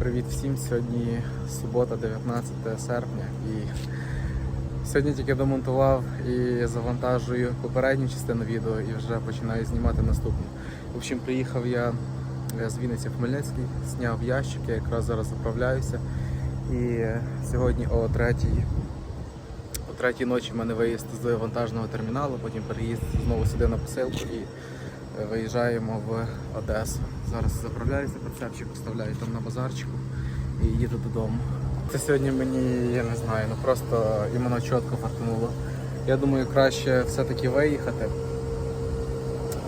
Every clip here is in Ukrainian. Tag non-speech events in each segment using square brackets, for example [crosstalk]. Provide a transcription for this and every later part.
Привіт всім! Сьогодні субота, 19 серпня. І сьогодні тільки домонтував і завантажую попередню частину відео і вже починаю знімати наступну. В общем, приїхав я з Вінниці в Хмельницький, зняв ящик, я якраз зараз заправляюся. І сьогодні о 3 о третій ночі в мене виїзд з вантажного терміналу, потім переїзд знову сюди на посилку і е, виїжджаємо в Одесу. Зараз заправляюся, прицепчик поставляю там на базарчику і їду додому. Це сьогодні мені, я не знаю, ну просто іменно чітко фартануло. Я думаю, краще все-таки виїхати.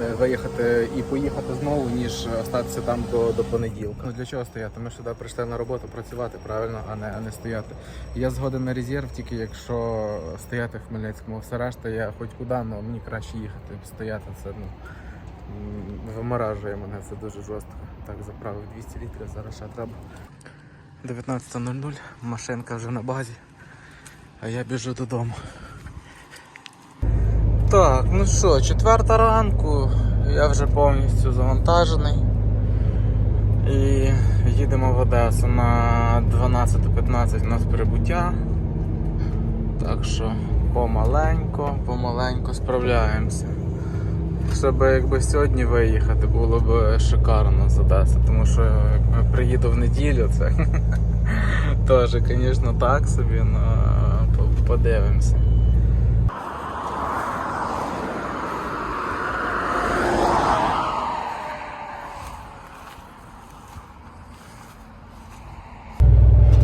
Е, Виїхати і поїхати знову, ніж остатися там до, до понеділка. Ну для чого стояти? Ми сюди прийшли на роботу працювати правильно, а не, а не стояти. Я згоден на резерв, тільки якщо стояти в Хмельницькому. Все решта я хоч куди, але мені краще їхати. Стояти це ну, виморажує мене, це дуже жорстко. Так, заправив 200 літрів, зараз ще треба. 19.00, машинка вже на базі, а я біжу додому. Так, ну що, четверта ранку, я вже повністю завантажений. І їдемо в Одесу на 12.15 у нас прибуття. Так що помаленько, помаленько справляємося. Щоб якби сьогодні виїхати, було б шикарно з Одеси, тому що як приїду в неділю, це [laughs] теж, звісно, так собі, але подивимося.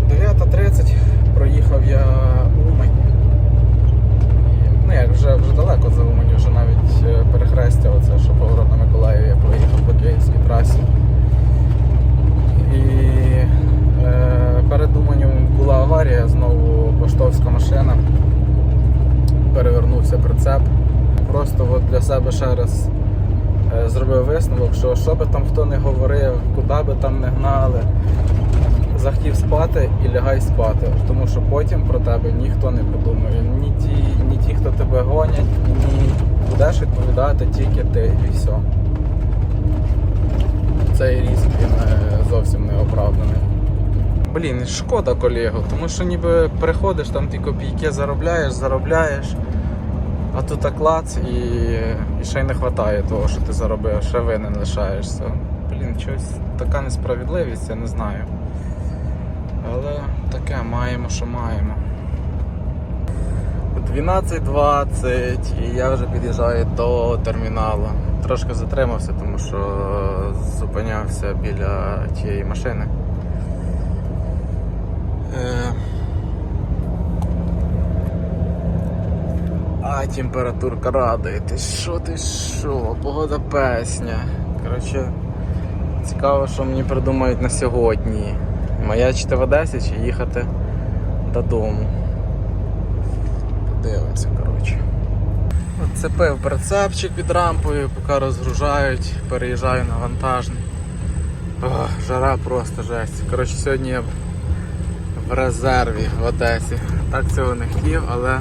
Дев'ята 30 проїхав я Умань. І, Ну як вже, вже далеко за Умань, вже навіть е, перехрестя, оце, що поворот на Миколаїв, я поїхав по Київській трасі. І е, перед Уманем була аварія, знову поштовська машина. Перевернувся прицеп. Просто от для себе ще раз е, зробив висновок, що що би там хто не говорив, куди би там не гнали, захотів спати і лягай спати. Тому що потім про тебе ніхто не подумає. Ні ті, ні ті, хто тебе гонять, ні будеш відповідати тільки ти і все. Цей різк він е, зовсім не оправданий. Блін, шкода колегу, тому що ніби приходиш, там ти копійки заробляєш, заробляєш, а тут так клац і, і ще й не вистачає того, що ти заробив, ще винен лишаєшся. Блін, щось така несправедливість, я не знаю. Але таке маємо, що маємо. 12.20 і я вже під'їжджаю до терміналу. Трошки затримався, тому що зупинявся біля тієї машини. Е, А температурка радує. Ти що, ти що? Погода песня. Коротше, цікаво, що мені придумають на сьогодні. Маячити в Одесі чи їхати додому. Подивимося, коротше. Цепив прицепчик під рампою, поки розгружають, переїжджаю на вантажний. Ох, жара просто жесть. Коротше, сьогодні я в резерві в Одесі. Так цього не хотів, але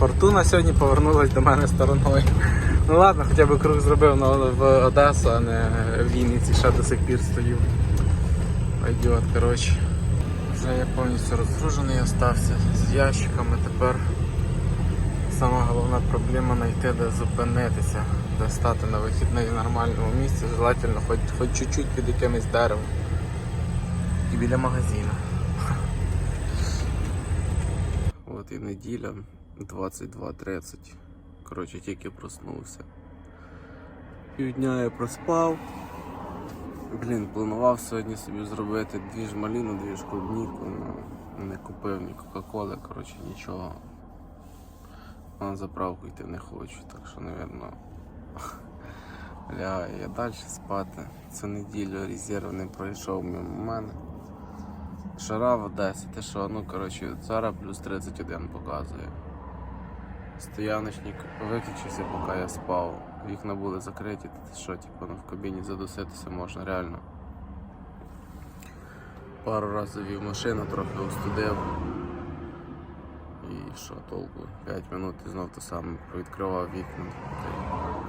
фортуна сьогодні повернулась до мене стороною. Ну ладно, хоча б круг зробив на- в Одесу, а не в Вінниці, ще до сих пір стою. Пойдет, коротше. Вже я повністю розгружений остався з ящиками. Тепер сама головна проблема знайти де зупинитися, де стати на вихідний в нормальному місці, желательно хоч, хоч чуть-чуть під якимось деревом. І біля магазину. [laughs] От і неділя 22.30. Коротше, тільки проснувся. Півдня я проспав. Блін, планував сьогодні собі зробити дві ж маліну, дві ж клубніку, ну не купив ні Кока-Коли, коротше, нічого. На заправку йти не хочу, так що, напевно, [laughs] лягаю я далі спати. Цю неділю резерв не пройшов мимо мене. Шара в Одесі, ти що, ну коротше, зараз плюс 31 показує. Стояночник виключився, поки я спав. Вікна були закриті, що типу, ну, в кабіні задуситися можна реально. Пару разів завів машину, трохи остудив. І що толку? 5 минут і знов то саме відкривав вікна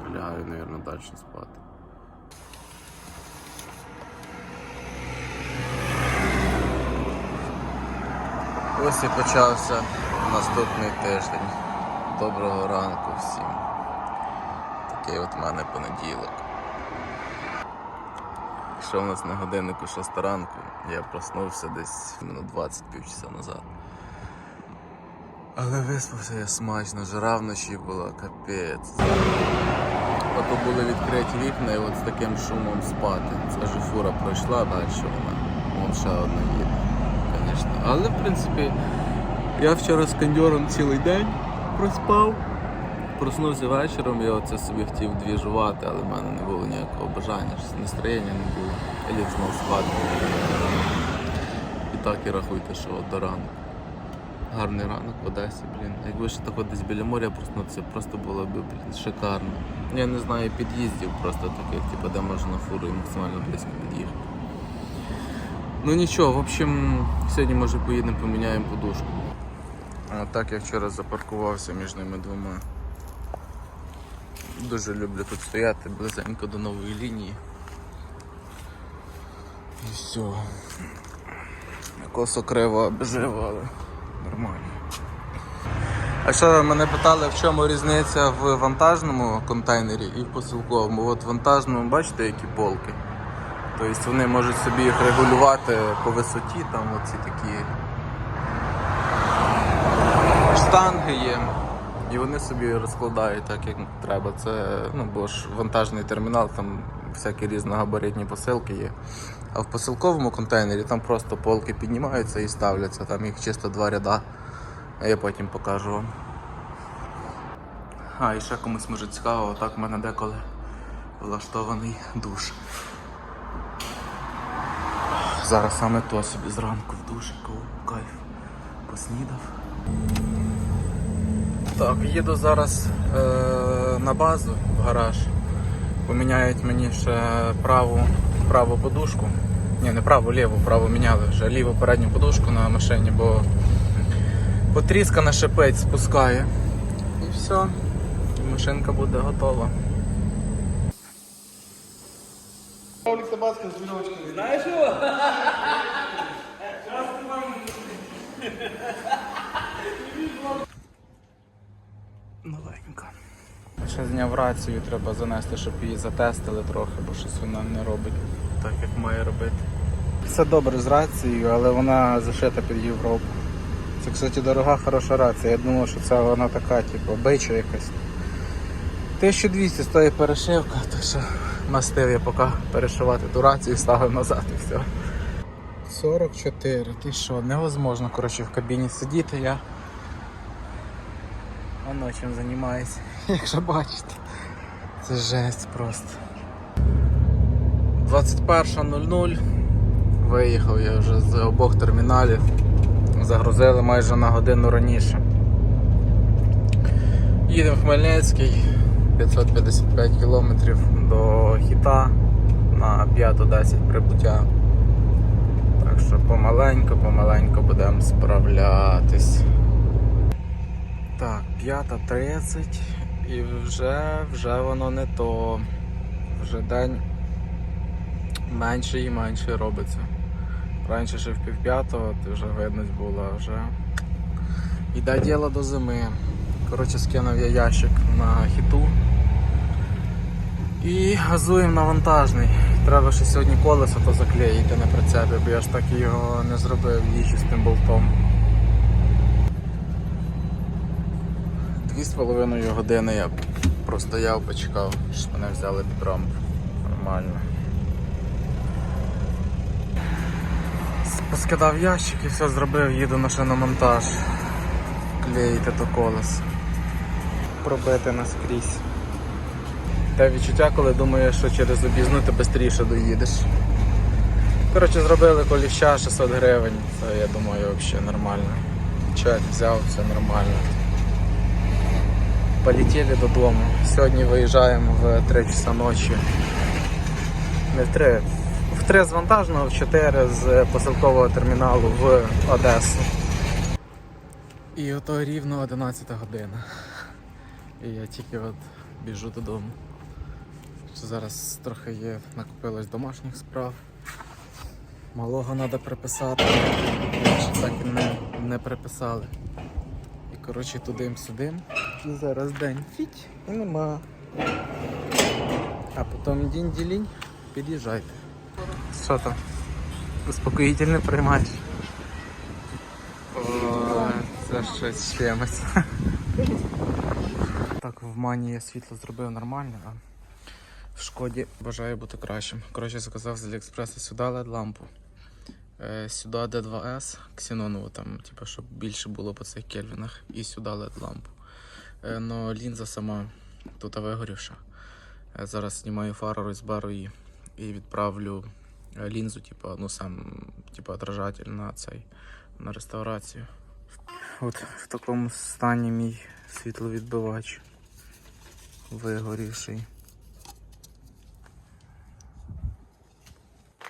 і лягаю, мабуть, далі спати. Ось і почався наступний тиждень. Доброго ранку всім. Такий от в мене понеділок. Що в нас на годиннику 6 ранку, я проснувся десь минут 20 півчаса назад. Але виспався я смачно, жара вночі була, капець. Ото були відкриті вікна і от з таким шумом спати. Це ж фура пройшла, далі вона. Вон ще одна їде, звісно. Але в принципі, я вчора з кондьором цілий день проспав. Проснувся вечором, я оце собі хотів двіжувати, але в мене не було ніякого бажання, настроєння не було. Я ліг знов спати. І так і рахуйте, що до ранку. Гарний ранок в Одесі, блін. Якби ще так десь біля моря проснутися, просто було б блін, шикарно. Я не знаю під'їздів просто таких, типу, де можна фурою максимально близько під'їхати. Ну нічого, в общем, сьогодні може поїдемо поміняємо подушку. А так я вчора запаркувався між ними двома. Дуже люблю тут стояти близенько до нової лінії. І все. Косо криво обживо, але нормально. А що мене питали, в чому різниця в вантажному контейнері і в посилковому? От в вантажному бачите, які полки. Тобто вони можуть собі їх регулювати по висоті, там оці такі штанги є. І вони собі розкладають так, як треба. Це, ну, бо ж вантажний термінал, там всякі різногабаритні посилки є. А в посилковому контейнері там просто полки піднімаються і ставляться, там їх чисто два ряда. А я потім покажу вам. А, і ще комусь може цікаво, так в мене деколи влаштований душ. Зараз саме то собі зранку в душику, кайф, поснідав. Так, їду зараз е, на базу в гараж. Поміняють мені ще праву, праву подушку. Ні, не праву, ліву, праву міняли вже ліву передню подушку на машині, бо потріскана шипить, спускає. І все, машинка буде готова. Новенька. Ще зняв рацію, треба занести, щоб її затестили трохи, бо щось вона не робить так, як має робити. Все добре з рацією, але вона зашита під Європу. Це, кстати, дорога, хороша рація. Я думав, що це вона така, типу, бича якась. 1200 стоїть перешивка, так що мастив я поки перешивати ту рацію, ставив назад і все. 44, ти що, невозможно коротше, в кабіні сидіти, я Воно чим займається, [laughs] якщо бачите. Це жесть просто. 21.00. Виїхав я вже з обох терміналів. Загрузили майже на годину раніше. Їдемо в Хмельницький 555 кілометрів до Хіта на 5-10 прибуття. Так що помаленько, помаленько будемо справлятись. Так, 5.30 і вже, вже воно не то. Вже день менше і менше робиться. Раніше ще в півп'ятого, то вже видність була вже. Іде діло до зими. Коротше, скинув я ящик на хіту. І газуємо на вантажний. Треба ще сьогодні колесо то заклеїти на прицепі, бо я ж так його не зробив їжджу з тим болтом. Дві з половиною години я простояв, почекав, щоб мене взяли під рампу. Нормально. Поскидав ящик і все зробив, їду на шиномонтаж. Клеїти то колесо. Пробити наскрізь. Те відчуття, коли думаєш, що через об'їзну ти швидше доїдеш. Коротше, зробили коліща 600 гривень, це я думаю взагалі нормально. Чек взяв, все нормально. Полетіли додому. Сьогодні виїжджаємо в 3 часа ночі. Не в 3. В 3 з вантажного, в 4 з посилкового терміналу в Одесу. І ото рівно 11 година. І я тільки от біжу додому. Що Зараз трохи є, накопилось домашніх справ. Малого треба приписати. Ще так і не не приписали. І коротше туди-сюди. І зараз день фіть і нема. А потім дінь ділінь, під'їжджайте. Що там? Успокоїтельне приймаєш? Це щось чимось. Так, в мані я світло зробив нормально, а в шкоді бажаю бути кращим. Коротше, заказав з Аліекспреса сюди LED лампу. Е, сюди D2S ксенонову, там, типу, щоб більше було по цих кельвінах, і сюди LED лампу. Е, но лінза сама тут вигорівша. Е, зараз знімаю фару, розберу її і відправлю е, лінзу, типу, ну сам типу, отражатель на цей на реставрацію. От в такому стані мій світловідбивач вигорівший.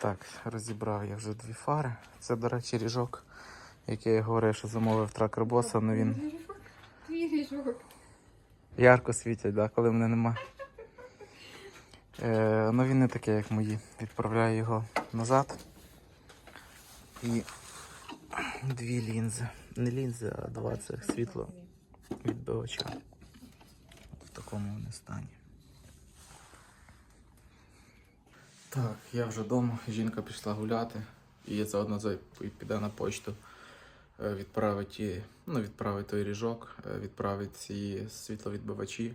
Так, розібрав я вже дві фари. Це, до речі, ріжок, який я говорив, що замовив тракер боса, але він Твій ріжок. Ярко світять, да, коли мене нема. Е, ну він не такий, як мої. Відправляю його назад. І дві лінзи. Не лінзи, а два цих світло відбивача. В такому вони стані. Так, я вже вдома, жінка пішла гуляти і заодно за- піде на почту. Е, Відправить, ну, відправить той ріжок, е, відправить ці світловідбивачі.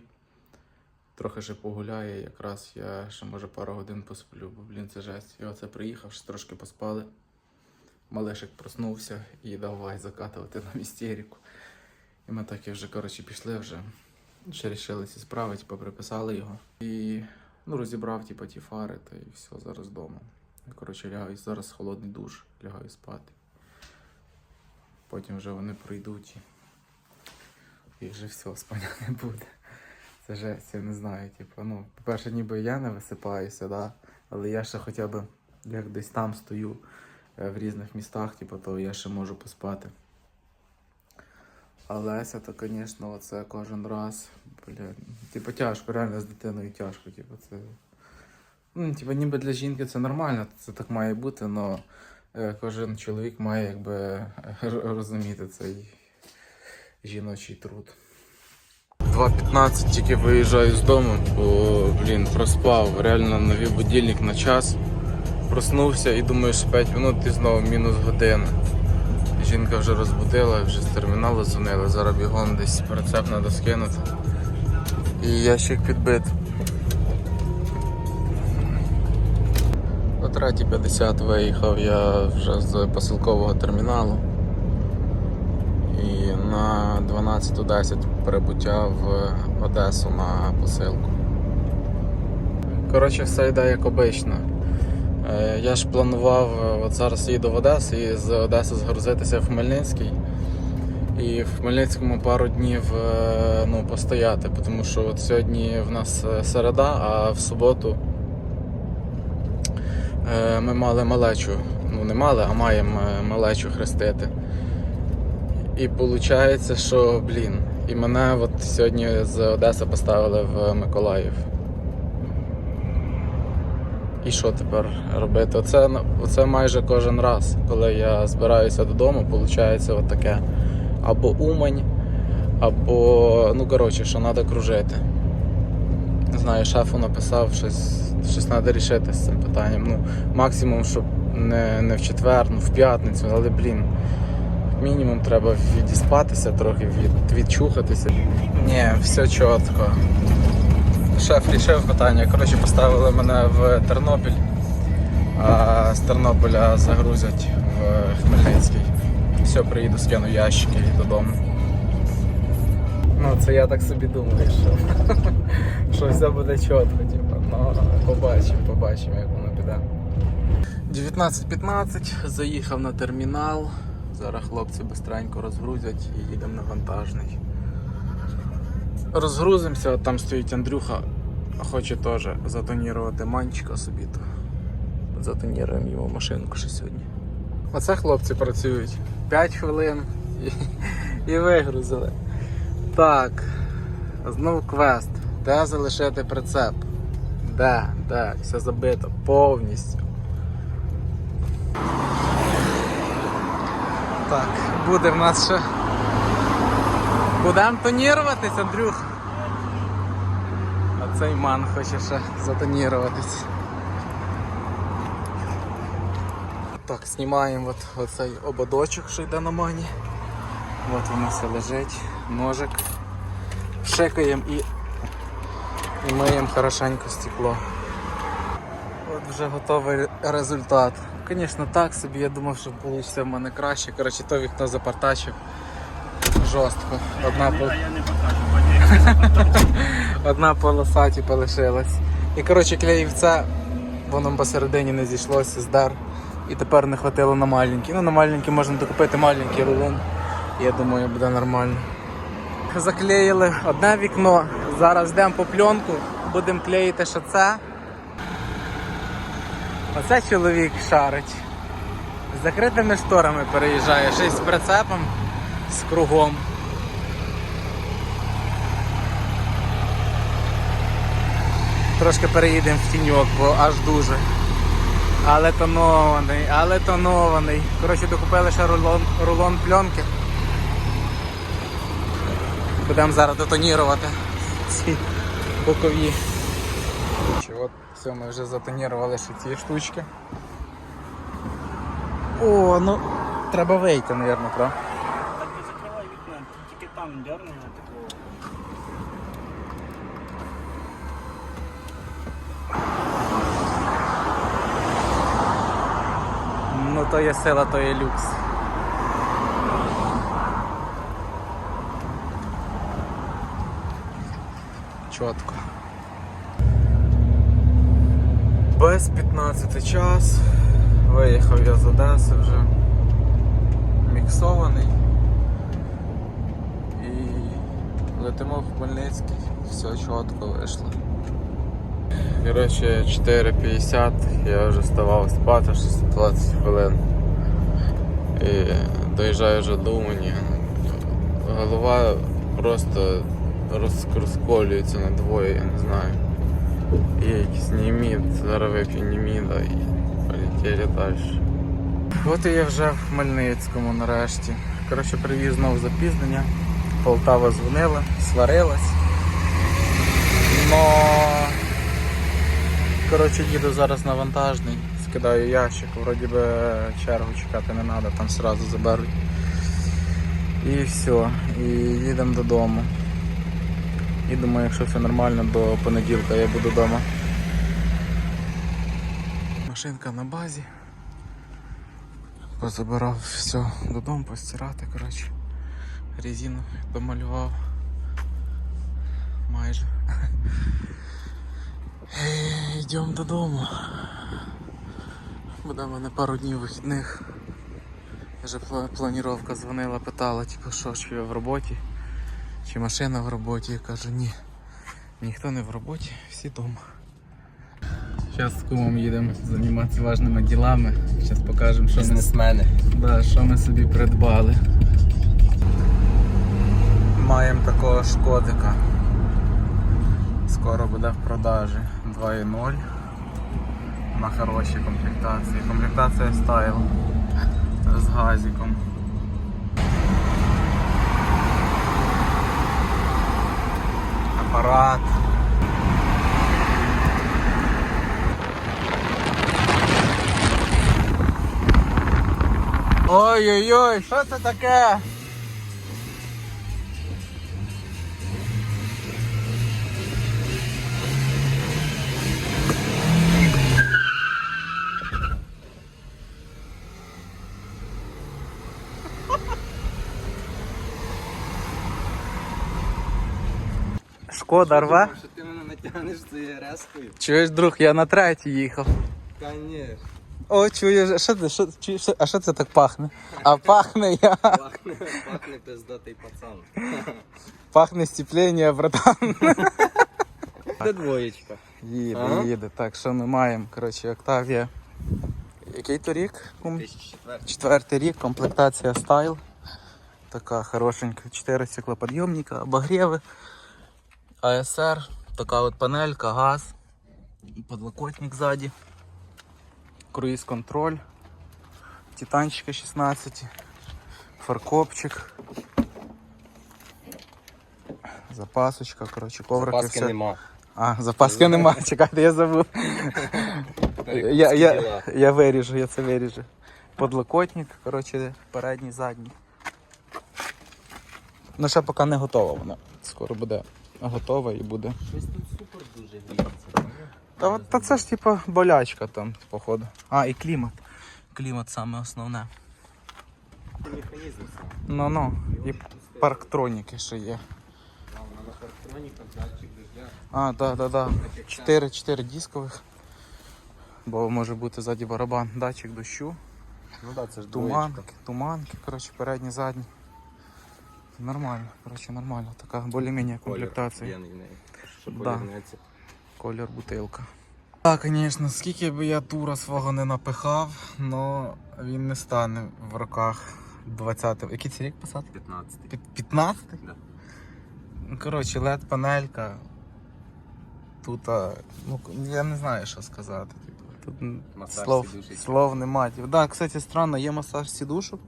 Трохи ще погуляє, якраз я ще може пару годин посплю, бо блін, це жесть. І оце приїхав, ще трошки поспали. Малишик проснувся і давай закатувати на істерику. І ми так і вже коротше пішли вже. Ще рішили ці справи, типу, приписали його. І ну, розібрав типу, ті фари та і все, зараз вдома. Коротше, лягаю, зараз холодний душ, лягаю спати. Потім вже вони пройдуть і, вже все, спання не буде. Це жесть, я не знаю. Типу, ну, по-перше, ніби я не висипаюся, да? але я ще хоча б як десь там стою е, в різних містах, типу, то я ще можу поспати. А Леся, то, звісно, оце кожен раз. Бля, типу, тяжко, реально з дитиною тяжко. Типу, це... Ну, типу, ніби для жінки це нормально, це так має бути, але кожен чоловік має якби [laughs] розуміти цей жіночий труд. 2.15 тільки виїжджаю з дому, бо, блін, проспав. Реально навів будильник на час. Проснувся і думаю, що 5 минут і знову мінус година. Жінка вже розбудила, вже з терміналу дзвонили, зараз бігом десь прицеп треба скинути. І ящик підбит. 3.50 виїхав я вже з посилкового терміналу. І на 12.10 прибуття в Одесу на посилку. Коротше, все йде як обично. Е, Я ж планував, от зараз їду в Одесу і з Одеси згрузитися в Хмельницький. І в Хмельницькому пару днів е, ну, постояти, тому що от сьогодні в нас е, середа, а в суботу ми мали малечу. Ну не мали, а маємо е, малечу хрестити. І виходить, що, блін, і мене от сьогодні з Одеси поставили в Миколаїв. І що тепер робити? Оце, ну, оце майже кожен раз, коли я збираюся додому, виходить от таке. Або Умань, або, ну коротше, що треба кружити. Не знаю, шефу написав, щось, щось треба рішити з цим питанням. Ну, максимум, щоб не, не в четвер, ну в п'ятницю, але блін. Мінімум треба відіспатися трохи, від, відчухатися. Ні, все чітко. Шеф рішив питання. Коротше, поставили мене в Тернопіль, а з Тернополя загрузять в Хмельницький. Все, приїду, скину ящики і додому. Ну, це я так собі думаю, що, [laughs] що все буде чітко, типу. Ну, побачимо, побачимо, як воно піде. 19.15, заїхав на термінал. Зараз хлопці бистренько розгрузять і їдемо на вантажний. Розгрузимося, там стоїть Андрюха, хоче теж затонірувати манчика собі, то затоніруємо йому машинку ще сьогодні. Оце хлопці працюють 5 хвилин і, [laughs] і вигрузили. Так, знову квест. Де залишити прицеп? Де? Де? Все забито повністю. Так, буде в нас ще. Будемо тоніруватись, Андрюх. А цей ман хоче ще затоніруватись. Так, знімаємо от, оцей ободочок, що йде на мані. От воно все лежить, ножик. Шикаємо і, і миємо хорошенько стекло. От вже готовий результат. Звісно, так собі, я думав, що вийде в мене краще. Коротше, то вікно запартачив жорстко. Одна, пол... Не покажу, [laughs] Одна полоса типу, лишилась. І коротше клеїв це, воно посередині не зійшлося, здар. І тепер не хватило на маленький. Ну на маленький можна докупити маленький рулон. Я думаю, буде нормально. Заклеїли одне вікно. Зараз йдемо по пленку, будемо клеїти ще це. Оце чоловік шарить. З закритими шторами переїжджає, ще з прицепом, з кругом. Трошки переїдемо в тіньок, бо аж дуже. Але тонований, але тонований. Коротше, докупили ще рулон, рулон пленки. Будемо зараз детонірувати ці бокові. Чи От все, ми вже затонірували ще ці штучки. О, ну треба вийти, мабуть, правда? Так не закривай вікна, тільки там дерни такого. Ну то є сила, то є люкс. Чітко. Без 15 час. Виїхав я з Одеси вже. Міксований. І летимо в Хмельницький. Все чітко вийшло. Коротше, 4.50, я вже ставав спати 620 хвилин. І доїжджаю вже до Умані. Голова просто роз, розколюється на двоє, я не знаю. Є якийсь німід, зараз вип'ю німіда і полетіли далі. От і я вже в Хмельницькому нарешті. Коротше, привіз знову запізнення. Полтава дзвонила, сварилась. Но Коротше, їду зараз на вантажний, скидаю ящик, вроді би чергу чекати не треба, там одразу заберуть. І все, і їдемо додому. І думаю, якщо все нормально, до понеділка я буду вдома. Машинка на базі. Позабирав все додому, постирати, коротше. Резину домалював. Майже. Е, Йдемо додому. Буде в мене пару днів вихідних. Вже пла- планіровка дзвонила, питала, типу, що чи я в роботі, чи машина в роботі. Я кажу, ні. Ніхто не в роботі, всі вдома. Зараз з кумом їдемо займатися важними ділами. Зараз покажемо, що ми, да, що ми собі придбали. Маємо такого шкодика. Скоро буде в продажі 2.0 на хорошій комплектації. Комплектація стайл з газиком. Апарат. Ой-ой-ой, що це таке? Шкода рве? Що ти мене натягнеш цією резкою? Чуєш, друг, я на третій їхав. Конечно. О, чуєш, що це, що, чуєш, а що це так пахне? А пахне я. Пахне, пахне пиздатий пацан. Пахне степлення, братан. Це двоєчка. Їде, Ага. їде. Так, що ми маємо? Коротше, Октавія. Який то рік? Кум? 2004. Четвертий рік, комплектація стайл. Така хорошенька. Чотири стеклоподйомника, обогріви, АСР, така от панелька, газ, подлокотник ззаді, круїз контроль, титанчики 16, фаркопчик. Запасочка, коротше, коврики. Запаски все. нема. А, запаски нема. [laughs] Чекайте, я забув. Я, я, я виріжу, я це виріжу. Подлокотник, коротше, передній, задній. Ну, ще поки не готова вона. Скоро буде готова і буде. Щось тут супер дуже гріється. Та, от- та це ж типу болячка там, походу. А, і клімат. Клімат саме основне. Це механізм сам. Ну ну, і парктроніки ще є. А, вона на парктроніках датчик дождя. А, да, да, да. 4, 4 дискових. Бо може бути ззаді барабан, датчик дощу, Ну так, це ж туманки, туманки, коротше, передні, задні. Нормально, коротше, нормально. Така більш-менш комплектація. Да. Колір бутилка. Так, звісно, скільки би я тура свого не напихав, але він не стане в роках 20-го. Який це рік посадки? 15. Під 15? Да. Ну, Коротше, led панелька. Тут, ну, я не знаю, що сказати. Типу, тут слов, сідушечки. слов нема. Так, да, кстати, странно, є масаж сідушок,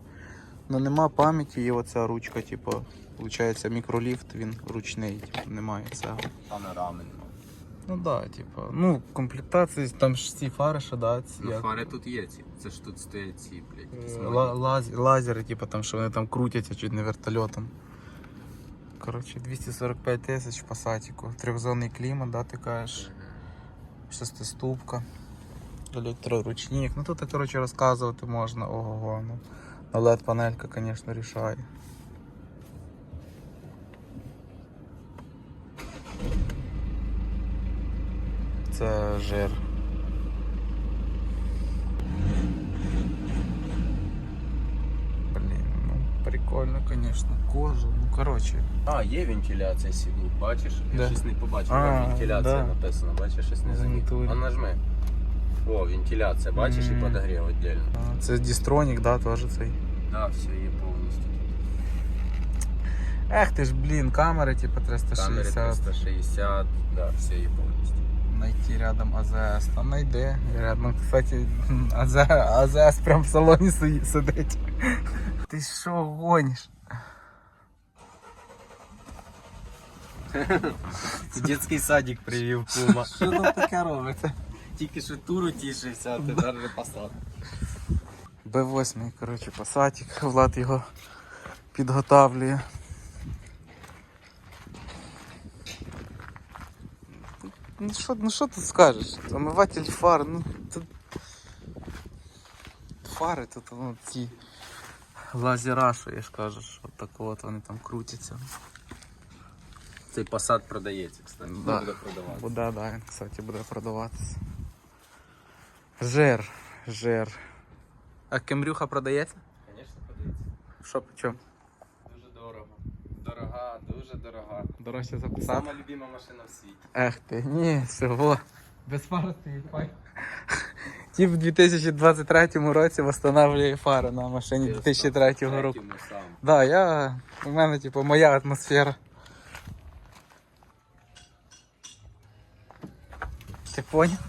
але нема пам'яті і оця ручка, типу, виходить, мікроліфт, він ручний, типу, немає цього. Панорамен. Ну так, да, типу, ну, комплектації, там ж ці фари, що да, ці, Ну як, фари тут є ці. Це ж тут стоять ці, блядь. якісь е, лаз, лазери, типу, там, що вони там крутяться чуть не вертольотом. Коротше, 245 тисяч по сатіку. Трьохзонний клімат, да, ти кажеш. Шестиступка. Електроручник. Ну тут, коротше, розказувати можна. Ого-го. Ну. Но LED панелька, звісно, рішає. Це жир. Блін, ну прикольно, звісно. Кожа. Ну коротше. А, є вентиляція сідух, бачиш? Де? Я щось не побачив, А, там вентиляція да. написано, бачиш, щось не В замітив. натурі. А нажми. О, вентиляція, бачиш, і Мгм. подогрів віддільно. А, Це дістронік, да, теж цей. Да, все, є повністю. Ех ти ж, блін, камери, типу Камери 360. 360, да, все є повністю. Найти рядом АЗС. Там найде. Рядом, кстати, [laughs] АЗ, АЗС прям в салоні си- сидить. [laughs] Ти що гониш? [laughs] Дитячий садик привів кума. Що там таке робиться? Тільки що туру тішився, а тепер вже посад. Б8, коротше, пасатик. Влад його підготавлює. Ну що, ну що тут скажеш? Омиватель фар, ну тут. Фари тут ну, ці лазера, що я ж кажу, що так от вони там крутяться. Цей посад продається, кстати. Да. Буде продавати. Буде, да, він, кстати, буде продаватися. Жир, жир. А кемрюха продається? Звісно, продається. Що по чому? Дуже дорого. Дорога, дуже дорога. Дорожче записати. Сама любима машина в світі. Ех ти, ні, всього. Без фари стоїть фай. Тіп в 2023 році встановлює фари на машині 2003 року. Да, я. У мене, типу, моя атмосфера. Ти поняв?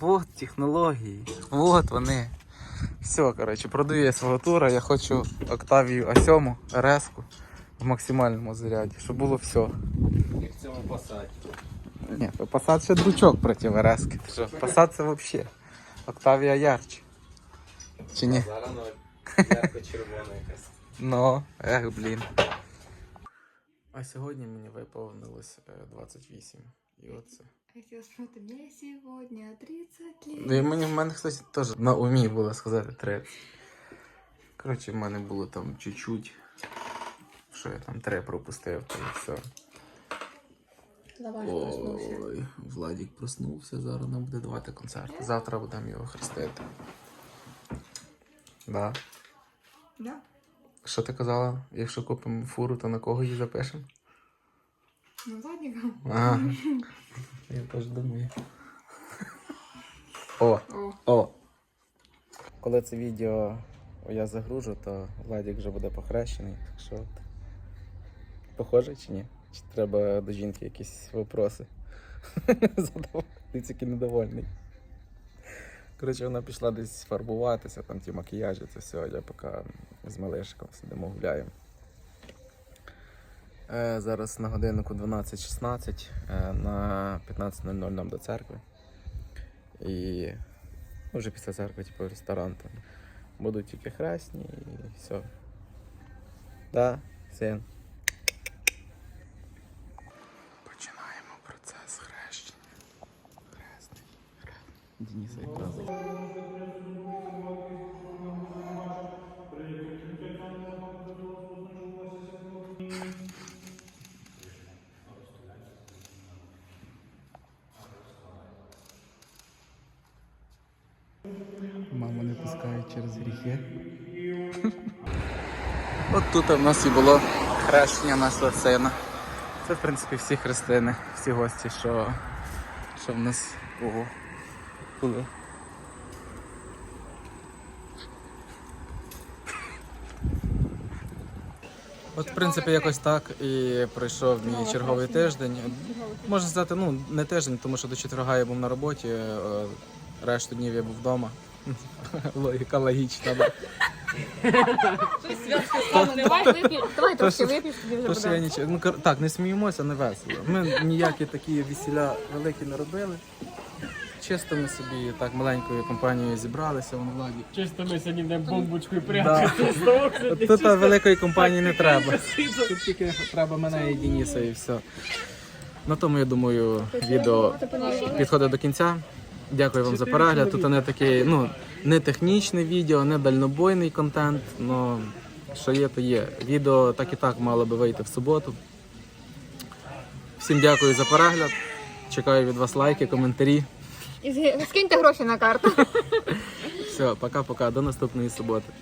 Вот технології. Вот вони. Все, коротше, продаю я свого тура. Я хочу Octavia A7 RS в максимальному заряді, щоб було все. Як в цьому посаді. Ні, то Passat ще дручок проти що? Passat це взагалі. Octavia ярче. Чи ні? Зараз. Ярко-червона якась. Ну, ех, блін. А сьогодні мені виповнилось е, 28. І оце. Хотела спросить, мне сегодня 30 лет. Ну і мені в мене, кстати, теж на умі було сказати 30. Коротше, в мене було там чуть-чуть. Що я там три пропустив, то і все. Проснулся. Ой, Владік проснувся, зараз нам буде давати концерт. Завтра будемо його хрестити. Да. Да? Що ти казала? Якщо купимо фуру, то на кого її запишемо? Ну, задником. Ага. Я теж думаю. О, О, о. Коли це відео я загружу, то Владик вже буде похрещений. Так що. от. Похоже чи ні? Чи треба до жінки якісь вопроси? [laughs] Задавати, недовольний. Коротше, вона пішла десь фарбуватися, там ті макіяжі, це все. Я поки з малишком сидимо, гуляємо. Е, зараз на годиннику 12.16, е, на 15.00 нам до церкви. І ну, вже після церкви, типу, ресторан там. Будуть тільки хресні і все. Да, син. Починаємо процес хрещення. Хресний. Дениса якраз. Тут у нас і було хрещення нашого сина. Це, в принципі, всі хрестини, всі гості, що, що в нас ого, були. От, в принципі, якось так і пройшов мій черговий тиждень. Можна сказати, ну, не тиждень, тому що до четверга я був на роботі, е, решту днів я був вдома. Логіка логічна. Давай вип'ємо, давай трошки вип'єш, тоді вже То, я буде. нічого. Ну кор- так, не сміємося, не весело. Ми ніякі такі весіля великі не робили. Чисто ми собі так маленькою компанією зібралися в владі. Чисто ми сьогодні не бомбочкою Да. От Тут великої компанії не треба. Тут тільки треба мене і Дениса і все. На тому, я думаю, відео підходить до кінця. Дякую вам за перегляд. Тут не такий, ну, не технічне відео, не дальнобойний контент. але що є, то є. Відео так і так мало би вийти в суботу. Всім дякую за перегляд. Чекаю від вас лайки, коментарі. І скиньте гроші на карту. Все, пока-пока, до наступної суботи.